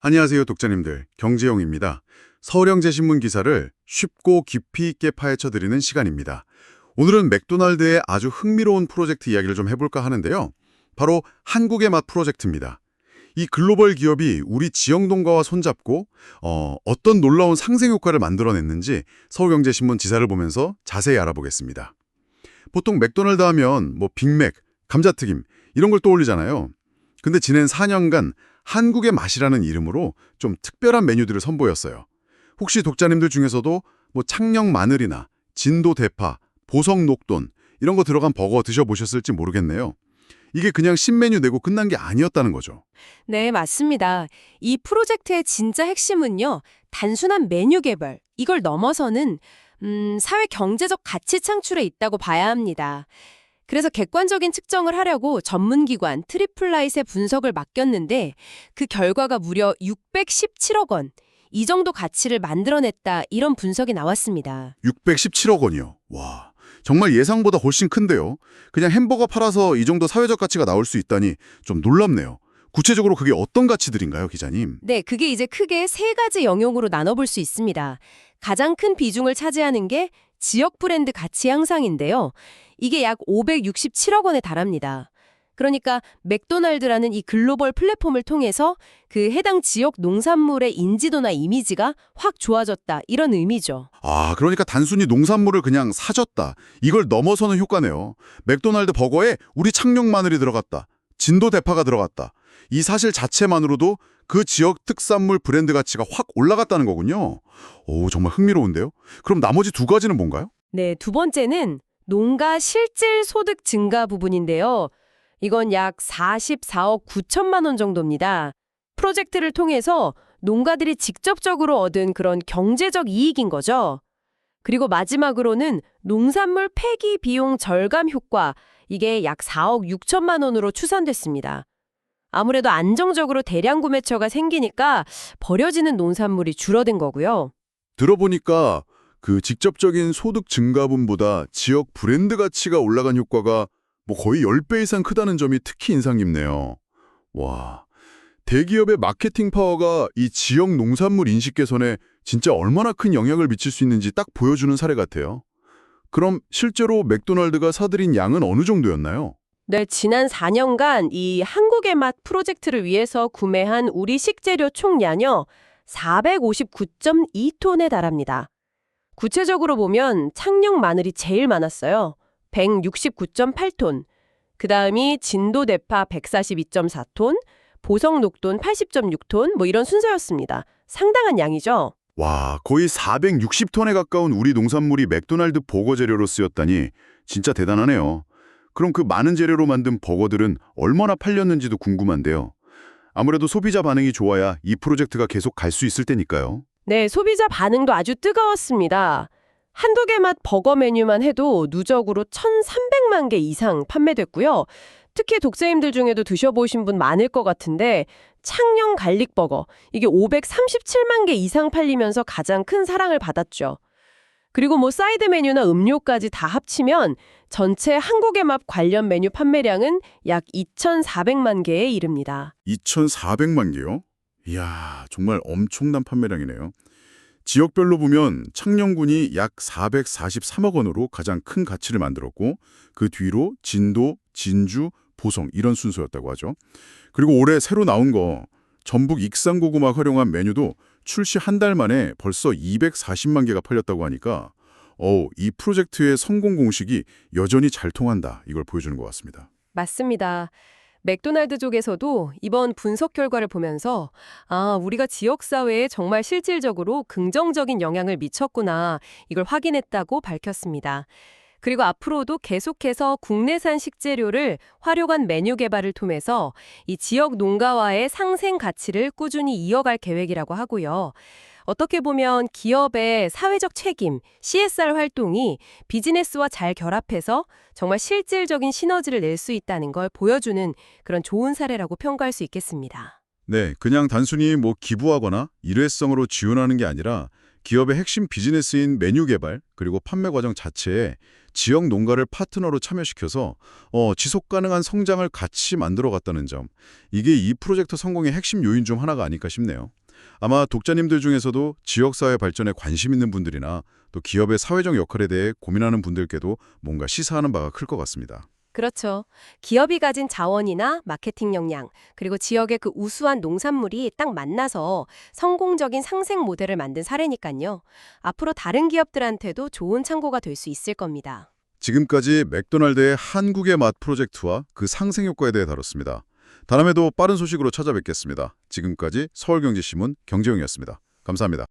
안녕하세요, 독자님들. 경제용입니다. 서울형제신문 기사를 쉽고 깊이 있게 파헤쳐드리는 시간입니다. 오늘은 맥도날드의 아주 흥미로운 프로젝트 이야기를 좀 해볼까 하는데요. 바로 한국의 맛 프로젝트입니다. 이 글로벌 기업이 우리 지역농가와 손잡고 어, 어떤 놀라운 상생 효과를 만들어냈는지 서울경제신문 지사를 보면서 자세히 알아보겠습니다. 보통 맥도날드 하면 뭐 빅맥, 감자튀김 이런 걸 떠올리잖아요. 근데 지난 4년간 한국의 맛이라는 이름으로 좀 특별한 메뉴들을 선보였어요. 혹시 독자님들 중에서도 뭐 창녕 마늘이나 진도 대파, 보석 녹돈 이런 거 들어간 버거 드셔보셨을지 모르겠네요. 이게 그냥 신메뉴 내고 끝난 게 아니었다는 거죠. 네, 맞습니다. 이 프로젝트의 진짜 핵심은요, 단순한 메뉴 개발, 이걸 넘어서는, 음, 사회 경제적 가치 창출에 있다고 봐야 합니다. 그래서 객관적인 측정을 하려고 전문기관 트리플라잇의 분석을 맡겼는데, 그 결과가 무려 617억 원, 이 정도 가치를 만들어냈다, 이런 분석이 나왔습니다. 617억 원이요. 와, 정말 예상보다 훨씬 큰데요. 그냥 햄버거 팔아서 이 정도 사회적 가치가 나올 수 있다니 좀 놀랍네요. 구체적으로 그게 어떤 가치들인가요, 기자님? 네, 그게 이제 크게 세 가지 영역으로 나눠볼 수 있습니다. 가장 큰 비중을 차지하는 게 지역 브랜드 가치 향상인데요. 이게 약 567억 원에 달합니다. 그러니까 맥도날드라는 이 글로벌 플랫폼을 통해서 그 해당 지역 농산물의 인지도나 이미지가 확 좋아졌다 이런 의미죠. 아, 그러니까 단순히 농산물을 그냥 사줬다. 이걸 넘어서는 효과네요. 맥도날드 버거에 우리 창녕 마늘이 들어갔다. 진도 대파가 들어갔다. 이 사실 자체만으로도 그 지역 특산물 브랜드 가치가 확 올라갔다는 거군요. 오, 정말 흥미로운데요? 그럼 나머지 두 가지는 뭔가요? 네, 두 번째는 농가 실질 소득 증가 부분인데요. 이건 약 44억 9천만 원 정도입니다. 프로젝트를 통해서 농가들이 직접적으로 얻은 그런 경제적 이익인 거죠. 그리고 마지막으로는 농산물 폐기 비용 절감 효과, 이게 약 4억 6천만 원으로 추산됐습니다. 아무래도 안정적으로 대량 구매처가 생기니까 버려지는 농산물이 줄어든 거고요. 들어보니까 그 직접적인 소득 증가분보다 지역 브랜드 가치가 올라간 효과가 뭐 거의 10배 이상 크다는 점이 특히 인상 깊네요. 와, 대기업의 마케팅 파워가 이 지역 농산물 인식 개선에 진짜 얼마나 큰 영향을 미칠 수 있는지 딱 보여주는 사례 같아요. 그럼 실제로 맥도날드가 사들인 양은 어느 정도였나요? 네, 지난 4년간 이 한국의 맛 프로젝트를 위해서 구매한 우리 식재료 총량요 459.2톤에 달합니다. 구체적으로 보면 창녕 마늘이 제일 많았어요. 169.8톤. 그 다음이 진도 대파 142.4톤, 보석 녹돈 80.6톤, 뭐 이런 순서였습니다. 상당한 양이죠. 와, 거의 460톤에 가까운 우리 농산물이 맥도날드 버거 재료로 쓰였다니 진짜 대단하네요. 그럼 그 많은 재료로 만든 버거들은 얼마나 팔렸는지도 궁금한데요. 아무래도 소비자 반응이 좋아야 이 프로젝트가 계속 갈 수 있을 테니까요. 네, 소비자 반응도 아주 뜨거웠습니다. 한두 개 맛 버거 메뉴만 해도 누적으로 1,300만 개 이상 판매됐고요. 특히 독자님들 중에도 드셔보신 분 많을 것 같은데 창녕 갈릭 버거 이게 537만 개 이상 팔리면서 가장 큰 사랑을 받았죠. 그리고 뭐 사이드 메뉴나 음료까지 다 합치면 전체 한국의 맛 관련 메뉴 판매량은 약 2,400만 개에 이릅니다. 2,400만 개요? 이야, 정말 엄청난 판매량이네요. 지역별로 보면 창녕군이 약 443억 원으로 가장 큰 가치를 만들었고 그 뒤로 진도, 진주, 보성 이런 순서였다고 하죠. 그리고 올해 새로 나온 거 전북 익산고구마 활용한 메뉴도 출시 한 달 만에 벌써 240만 개가 팔렸다고 하니까 어우, 이 프로젝트의 성공 공식이 여전히 잘 통한다. 이걸 보여주는 것 같습니다. 맞습니다. 맥도날드 쪽에서도 이번 분석 결과를 보면서 아, 우리가 지역사회에 정말 실질적으로 긍정적인 영향을 미쳤구나 이걸 확인했다고 밝혔습니다. 그리고 앞으로도 계속해서 국내산 식재료를 활용한 메뉴 개발을 통해서 이 지역 농가와의 상생 가치를 꾸준히 이어갈 계획이라고 하고요. 어떻게 보면 기업의 사회적 책임, CSR 활동이 비즈니스와 잘 결합해서 정말 실질적인 시너지를 낼 수 있다는 걸 보여주는 그런 좋은 사례라고 평가할 수 있겠습니다. 네, 그냥 단순히 뭐 기부하거나 일회성으로 지원하는 게 아니라 기업의 핵심 비즈니스인 메뉴 개발 그리고 판매 과정 자체에 지역 농가를 파트너로 참여시켜서 어, 지속 가능한 성장을 같이 만들어 갔다는 점. 이게 이 프로젝트 성공의 핵심 요인 중 하나가 아닐까 싶네요. 아마 독자님들 중에서도 지역사회 발전에 관심 있는 분들이나 또 기업의 사회적 역할에 대해 고민하는 분들께도 뭔가 시사하는 바가 클 것 같습니다. 그렇죠. 기업이 가진 자원이나 마케팅 역량, 그리고 지역의 그 우수한 농산물이 딱 만나서 성공적인 상생 모델을 만든 사례니까요. 앞으로 다른 기업들한테도 좋은 참고가 될 수 있을 겁니다. 지금까지 맥도날드의 한국의 맛 프로젝트와 그 상생 효과에 대해 다뤘습니다. 다음에도 빠른 소식으로 찾아뵙겠습니다. 지금까지 서울경제신문 경제용이었습니다. 감사합니다.